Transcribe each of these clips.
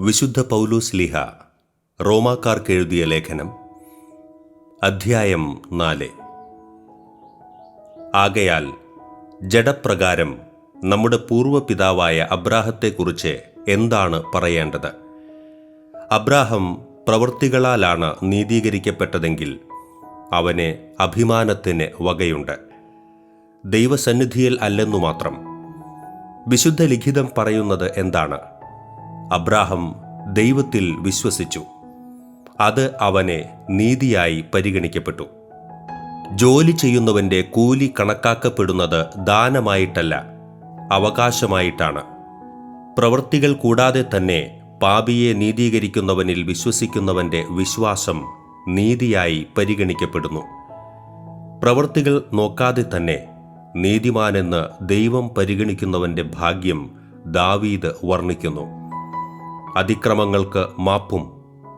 വിശുദ്ധ പൗലൂസ് ലിഹ റോമാക്കാർക്ക് എഴുതിയ ലേഖനം അധ്യായം നാല്. ആകയാൽ ജഡപ്രകാരം നമ്മുടെ പൂർവപിതാവായ അബ്രാഹത്തെക്കുറിച്ച് എന്താണ് പറയേണ്ടത്? അബ്രാഹം പ്രവൃത്തികളാലാണ് നീതീകരിക്കപ്പെട്ടതെങ്കിൽ അവന് അഭിമാനത്തിന് വകയുണ്ട്. ദൈവസന്നിധിയിൽ അല്ലെന്നു മാത്രം. വിശുദ്ധ ലിഖിതം പറയുന്നത് എന്താണ്? അബ്രാഹം ദൈവത്തിൽ വിശ്വസിച്ചു. അത് അവനെ നീതിയായി പരിഗണിക്കപ്പെട്ടു. ജോലി ചെയ്യുന്നവന്റെ കൂലി കണക്കാക്കപ്പെടുന്നത് ദാനമായിട്ടല്ല അവകാശമായിട്ടാണ്. പ്രവൃത്തികൾ കൂടാതെ തന്നെ പാപിയെ നീതീകരിക്കുന്നവനിൽ വിശ്വസിക്കുന്നവന്റെ വിശ്വാസം നീതിയായി പരിഗണിക്കപ്പെടുന്നു. പ്രവൃത്തികൾ നോക്കാതെ തന്നെ നീതിമാനെന്ന് ദൈവം പരിഗണിക്കുന്നവന്റെ ഭാഗ്യം ദാവീദ് വർണിക്കുന്നു. അതിക്രമങ്ങൾക്ക് മാപ്പും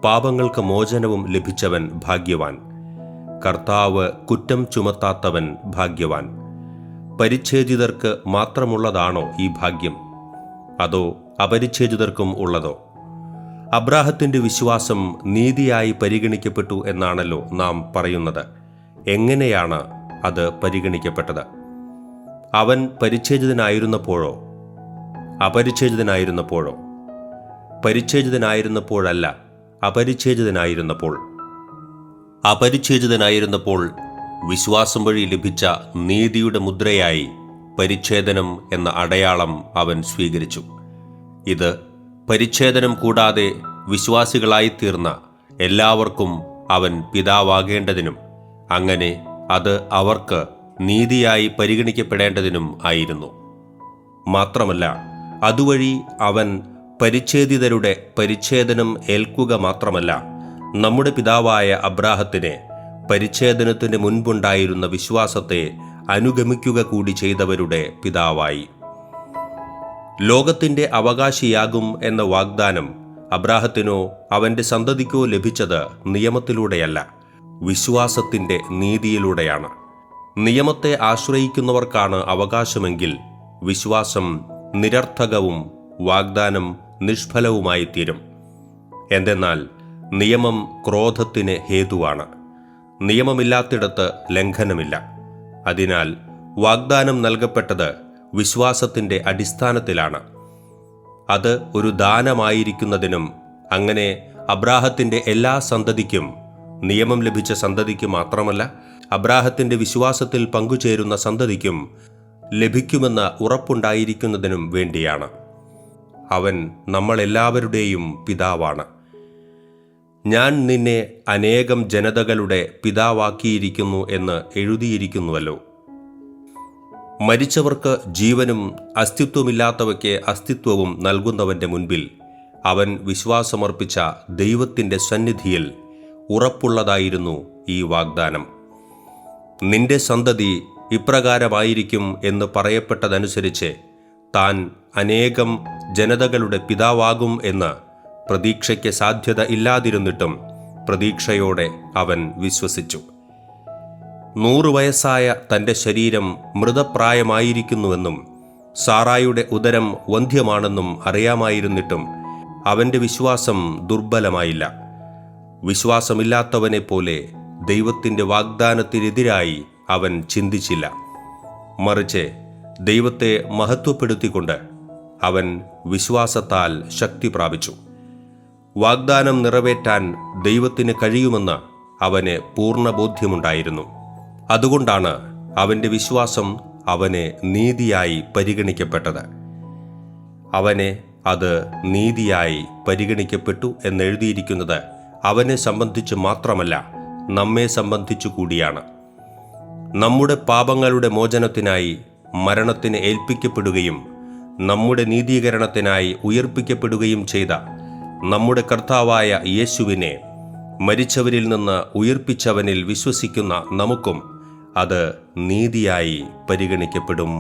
പാപങ്ങൾക്ക് മോചനവും ലഭിച്ചവൻ ഭാഗ്യവാൻ. കർത്താവ് കുറ്റം ചുമത്താത്തവൻ ഭാഗ്യവാൻ. പരിച്ഛേദിതർക്ക് മാത്രമുള്ളതാണോ ഈ ഭാഗ്യം? അതോ അപരിച്ഛേദിതർക്കും ഉള്ളതോ? അബ്രാഹത്തിന്റെ വിശ്വാസം നീതിയായി പരിഗണിക്കപ്പെട്ടു എന്നാണല്ലോ നാം പറയുന്നത്. എങ്ങനെയാണ് അത് പരിഗണിക്കപ്പെട്ടത്? അവൻ പരിച്ഛേദിതനായിരുന്നപ്പോഴോ? അപരിച്ഛേദിതനായിരുന്നപ്പോഴോ? പരിച്ഛേദിതനായിരുന്നപ്പോഴല്ല അപരിച്ഛേദിതനായിരുന്നപ്പോൾ. അപരിച്ഛേദിതനായിരുന്നപ്പോൾ വിശ്വാസം വഴി ലഭിച്ച നീതിയുടെ മുദ്രയായി പരിച്ഛേദനം എന്ന അടയാളം അവൻ സ്വീകരിച്ചു. ഇത് പരിച്ഛേദനം കൂടാതെ വിശ്വാസികളായി തീർന്ന എല്ലാവർക്കും അവൻ പിതാവാകേണ്ടതിനും അങ്ങനെ അത് അവർക്ക് നീതിയായി പരിഗണിക്കപ്പെടേണ്ടതിനും ആയിരുന്നു. മാത്രമല്ല അതുവഴി അവൻ പരിച്ഛേദിതരുടെ പരിച്ഛേദനം ഏൽക്കുക മാത്രമല്ല നമ്മുടെ പിതാവായ അബ്രാഹത്തിന് പരിച്ഛേദനത്തിന് മുൻപുണ്ടായിരുന്ന വിശ്വാസത്തെ അനുഗമിക്കുക കൂടി ചെയ്തവരുടെ പിതാവായി. ലോകത്തിന്റെ അവകാശിയാകും എന്ന വാഗ്ദാനം അബ്രാഹത്തിനോ അവന്റെ സന്തതിക്കോ ലഭിച്ചത് നിയമത്തിലൂടെയല്ല വിശ്വാസത്തിന്റെ നീതിയിലൂടെയാണ്. നിയമത്തെ ആശ്രയിക്കുന്നവർക്കാണ് അവകാശമെങ്കിൽ വിശ്വാസം നിരർത്ഥകവും വാഗ്ദാനം നിഷ്ഫലവുമായി തീരും എന്തെന്നാൽ നിയമം ക്രോധത്തിന് ഹേതുവാണ്. നിയമമില്ലാത്തിടത്ത് ലംഘനമില്ല. അതിനാൽ വാഗ്ദാനം നൽകപ്പെട്ടത് വിശ്വാസത്തിന്റെ അടിസ്ഥാനത്തിലാണ്. അത് ഒരു ദാനമായിരിക്കുന്നതിനും അങ്ങനെ അബ്രാഹത്തിന്റെ എല്ലാ സന്തതിക്കും നിയമം ലഭിച്ച സന്തതിക്ക് മാത്രമല്ല അബ്രാഹത്തിന്റെ വിശ്വാസത്തിൽ പങ്കുചേരുന്ന സന്തതിക്കും ലഭിക്കുമെന്ന ഉറപ്പുണ്ടായിരിക്കുന്നതിനും വേണ്ടിയാണ്. അവൻ നമ്മളെല്ലാവരുടെയും പിതാവാണ്. ഞാൻ നിന്നെ അനേകം ജനതകളുടെ പിതാവാക്കിയിരിക്കുന്നു എന്ന് എഴുതിയിരിക്കുന്നുവല്ലോ. മരിച്ചവർക്ക് ജീവനും അസ്തിത്വമില്ലാത്തവയ്ക്ക് അസ്തിത്വവും നൽകുന്നവന്റെ മുൻപിൽ അവൻ വിശ്വാസമർപ്പിച്ച ദൈവത്തിന്റെ സന്നിധിയിൽ ഉറപ്പുള്ളതായിരുന്നു ഈ വാഗ്ദാനം. നിന്റെ സന്തതി ഇപ്രകാരമായിരിക്കും എന്ന് പറയപ്പെട്ടതനുസരിച്ച് താൻ അനേകം ജനതകളുടെ പിതാവാകും എന്ന് പ്രതീക്ഷയ്ക്ക് സാധ്യത ഇല്ലാതിരുന്നിട്ടും പ്രതീക്ഷയോടെ അവൻ വിശ്വസിച്ചു. നൂറു വയസ്സായ തന്റെ ശരീരം മൃതപ്രായമായിരിക്കുന്നുവെന്നും സാറായുടെ ഉദരം വന്ധ്യമാണെന്നും അറിയാമായിരുന്നിട്ടും അവന്റെ വിശ്വാസം ദുർബലമായില്ല. വിശ്വാസമില്ലാത്തവനെ പോലെ ദൈവത്തിന്റെ വാഗ്ദാനത്തിനെതിരായി അവൻ ചിന്തിച്ചില്ല. മറിച്ച് ദൈവത്തെ മഹത്വപ്പെടുത്തിക്കൊണ്ട് അവൻ വിശ്വാസത്താൽ ശക്തി പ്രാപിച്ചു. വാഗ്ദാനം നിറവേറ്റാൻ ദൈവത്തിന് കഴിയുമെന്ന് അവന് പൂർണ ബോധ്യമുണ്ടായിരുന്നു അതുകൊണ്ടാണ് അവന്റെ വിശ്വാസം അവനെ നീതിയായി പരിഗണിക്കപ്പെട്ടത്. അവനെ അത് നീതിയായി പരിഗണിക്കപ്പെട്ടു എന്നെഴുതിയിരിക്കുന്നത് അവനെ സംബന്ധിച്ച് മാത്രമല്ല നമ്മെ സംബന്ധിച്ചു കൂടിയാണ്. നമ്മുടെ പാപങ്ങളുടെ മോചനത്തിനായി മരണത്തിന് ഏൽപ്പിക്കപ്പെടുകയും നമ്മുടെ നീതീകരണത്തിനായി ഉയർപ്പിക്കപ്പെടുകയും ചെയ്ത നമ്മുടെ കർത്താവായ യേശുവിനെ മരിച്ചവരിൽ നിന്ന് ഉയർപ്പിച്ചവനിൽ വിശ്വസിക്കുന്ന നമുക്കും അത് നീതിയായി പരിഗണിക്കപ്പെടും.